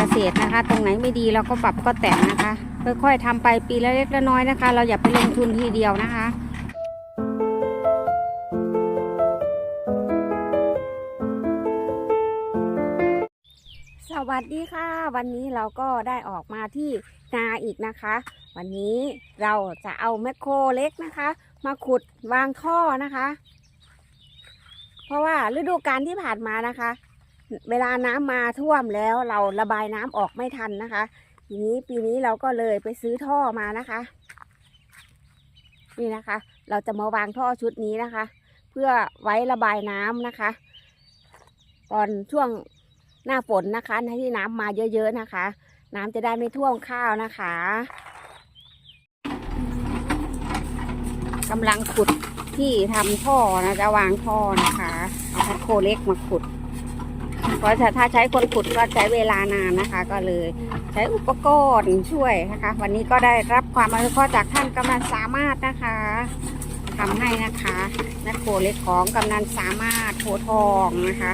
เกษตรนะคะ ตรงไหนไม่ดีเราก็ปรับก็แต่งนะคะ ค่อยๆทำไปปีละเล็กละน้อยนะคะ เราอย่าไปลงทุนทีเดียวนะคะสวัสดีค่ะ วันนี้เราก็ได้ออกมาที่นาอีกนะคะ วันนี้เราจะเอาแมคโครเล็กนะคะ มาขุดวางท่อนะคะ เพราะว่าฤดูกาลที่ผ่านมานะคะ เวลาน้ำมาท่วมแล้วเราระบายน้ำออกไม่ทันนะคะ ทีนี้ปีนี้เราก็เลยไปซื้อท่อมานะคะ นี่นะคะ เราจะมาวางท่อชุดนี้นะคะ เพื่อไว้ระบายน้ำนะคะ ตอนช่วงหน้าฝนนะคะที่น้ำมาเยอะๆนะคะ น้ำจะได้ไม่ท่วมข้าวนะคะกำลังขุดที่ทำท่อนะจะวางท่อนะคะ เอาแพคโคเล็กมาขุด เพราะถ้าใช้คนขุดก็ใช้เวลานานนะคะ ก็เลยใช้อุปกรณ์ช่วยนะคะ วันนี้ก็ได้รับความอนุเคราะห์จากท่านกำนันสามารถนะคะทำให้นะคะแมคโคเล็กของกำนันสามารถโพทองนะคะ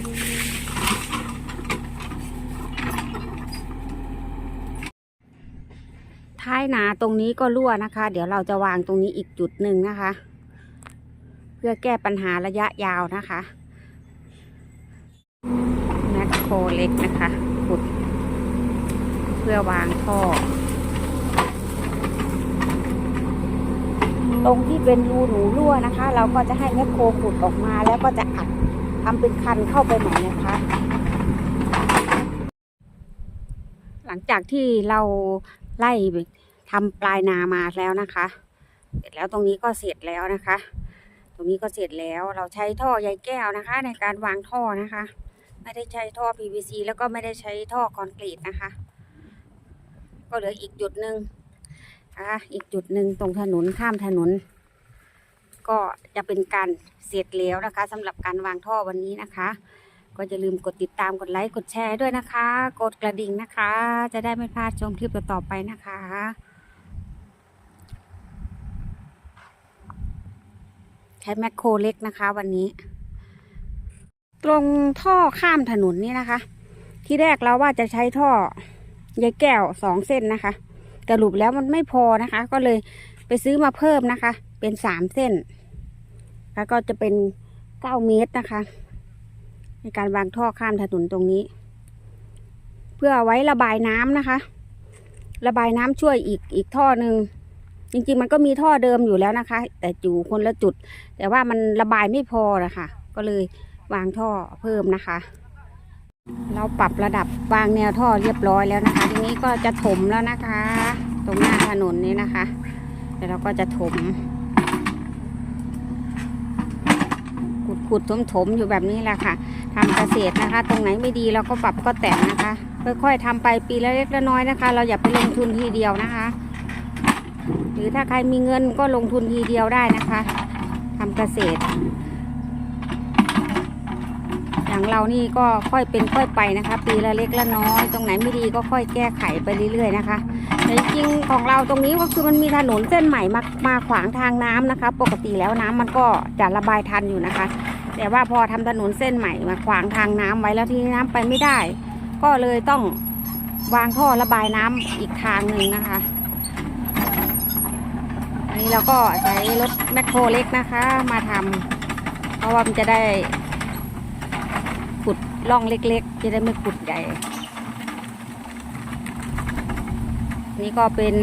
ท้ายนาตรงนี้ก็รั่วนะคะ เดี๋ยวเราจะวางตรงนี้อีกจุดหนึ่งนะคะ เพื่อแก้ปัญหาระยะยาวนะคะ โคเล็กนะคะขุดเพื่อวางท่อ ตรงที่เป็นรูหนูรั่วนะคะ เราก็จะให้แมคโครขุดออกมาแล้วก็จะอัดทำเป็นคันเข้าไปใหม่นะคะ หลังจากที่เราไล่ทำปลายนามาแล้วนะคะ เสร็จแล้วตรงนี้ก็เสร็จแล้วนะคะ ตรงนี้ก็เสร็จแล้วเราใช้ท่อใยแก้วนะคะ ในการวางท่อนะคะ ไม่ได้ใช้ท่อ PVC แล้วก็ไม่ได้ใช้ท่อคอนกรีตนะคะ ก็เหลืออีกจุดหนึ่งนะคะอีกจุดหนึ่งตรงถนนข้ามถนน ก็จะเป็นการเสร็จแล้วนะคะสำหรับการวางท่อวันนี้นะคะ ก็อย่าลืมกดติดตามกดไลค์กดแชร์ด้วยนะคะ กดกระดิ่งนะคะ จะได้ไม่พลาดชมคลิปต่อไปนะคะใช้แมคโครเล็กนะคะวันนี้ ตรงท่อข้ามถนนนี่นะคะ ที่แรกเราว่าจะใช้ท่อยายแก้วสองเส้นนะคะแต่สรุปแล้วมันไม่พอนะคะ ก็เลยไปซื้อมาเพิ่มนะคะ เป็นสามเส้น แล้วก็จะเป็นเก้าเมตรนะคะ ในการวางท่อข้ามถนนตรงนี้ เพื่อไว้ระบายน้ำนะคะ ระบายน้ำช่วยอีกอีกท่อหนึ่งจริงๆ มันก็มีท่อเดิมอยู่แล้วนะคะ แต่อยู่คนละจุด แต่ว่ามันระบายไม่พอนะคะ ก็เลย วางท่อเพิ่มนะคะ เราปรับระดับวางแนวท่อเรียบร้อยแล้วนะคะ ทีนี้ก็จะถมแล้วนะคะ ตรงหน้าถนนนี้นะคะเดี๋ยวเราก็จะถม ขุดขุดถมถมอยู่แบบนี้แหละค่ะทำเกษตรนะคะ ตรงไหนไม่ดีเราก็ปรับก็แต่งนะคะค่อยๆทำไปปีละเล็กละน้อยนะคะ เราอย่าไปลงทุนทีเดียวนะคะ หรือถ้าใครมีเงินก็ลงทุนทีเดียวได้นะคะทำเกษตร อย่างเรานี่ก็ค่อยเป็นค่อยไปนะคะ ปีละเล็กละน้อย ตรงไหนไม่ดีก็ค่อยแก้ไขไปเรื่อยๆนะคะแต่จริงของเราตรงนี้ก็คือมันมีถนนเส้นใหม่มามาขวางทางน้ำนะคะ ปกติแล้วน้ำมันก็จะระบายทันอยู่นะคะ แต่ว่าพอทำถนนเส้นใหม่มาขวางทางน้ำไว้แล้วที่น้ำไปไม่ได้ ก็เลยต้องวางท่อระบายน้ำอีกทางหนึ่งนะคะอันนี้เราก็ใช้รถแมคโครเล็กนะคะ มาทำเพราะว่ามันจะได้ ร่องเล็กๆ จะได้ไม่ขุดใหญ่ นี่ก็เป็น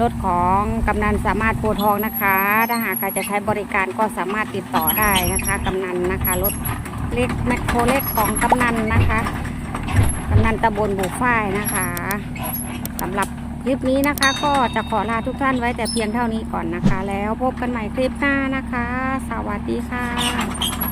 รถของกำนันสามารถโพทองนะคะ ถ้าหากใครจะใช้บริการก็สามารถติดต่อได้นะคะกำนันนะคะรถเล็กแมคโครเล็กของกำนันนะคะกำนันตำบลบุฝ้ายนะคะสำหรับคลิปนี้นะคะก็จะขอลาทุกท่านไว้แต่เพียงเท่านี้ก่อนนะคะ แล้วพบกันใหม่คลิปหน้านะคะ สวัสดีค่ะ